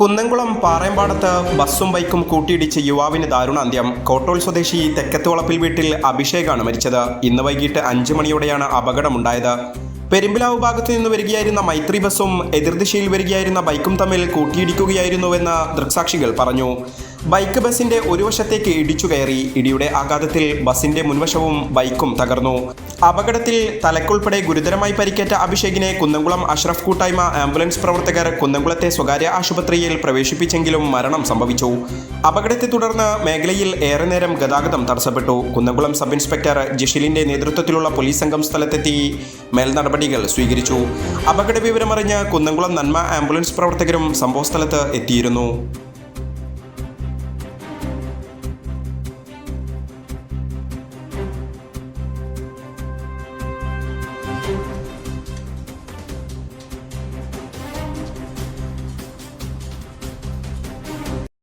കുന്നംകുളം പാറയമ്പാടത്ത് ബസ്സും ബൈക്കും കൂട്ടിയിടിച്ച് യുവാവിന് ദാരുണ അന്ത്യം. കോട്ടോൾ സ്വദേശി തെക്കത്തുവളപ്പിൽ വീട്ടിൽ അഭിഷേകാണ് മരിച്ചത്. ഇന്ന് വൈകിട്ട് അഞ്ചു മണിയോടെയാണ് അപകടമുണ്ടായത്. പെരുമ്പിലാവ് ഭാഗത്തു നിന്ന് വരികയായിരുന്ന മൈത്രി ബസ്സും എതിർദിശയിൽ വരികയായിരുന്ന ബൈക്കും തമ്മിൽ കൂട്ടിയിടിക്കുകയായിരുന്നുവെന്ന് ദൃക്സാക്ഷികൾ പറഞ്ഞു. ബൈക്ക് ബസിന്റെ ഒരു വശത്തേക്ക് ഇടിച്ചു കയറി. ഇടിയുടെ ആഘാതത്തിൽ ബസിന്റെ മുൻവശവും ബൈക്കും തകർന്നു. അപകടത്തിൽ തലക്കുൾപ്പെടെ ഗുരുതരമായി പരിക്കേറ്റ അഭിഷേകിനെ കുന്നംകുളം അഷ്റഫ് കൂട്ടായ്മ ആംബുലൻസ് പ്രവർത്തകർ കുന്നംകുളത്തെ സ്വകാര്യ ആശുപത്രിയിൽ പ്രവേശിപ്പിച്ചെങ്കിലും മരണം സംഭവിച്ചു. അപകടത്തെ തുടർന്ന് മേഖലയിൽ ഏറെ നേരം ഗതാഗതം തടസ്സപ്പെട്ടു. കുന്നംകുളം സബ് ഇൻസ്പെക്ടർ ജിഷിലിന്റെ നേതൃത്വത്തിലുള്ള പോലീസ് സംഘം സ്ഥലത്തെത്തി മേൽനടപടികൾ സ്വീകരിച്ചു. അപകട വിവരമറിഞ്ഞ് കുന്നംകുളം നന്മ ആംബുലൻസ് പ്രവർത്തകരും സംഭവസ്ഥലത്ത് എത്തിയിരുന്നു.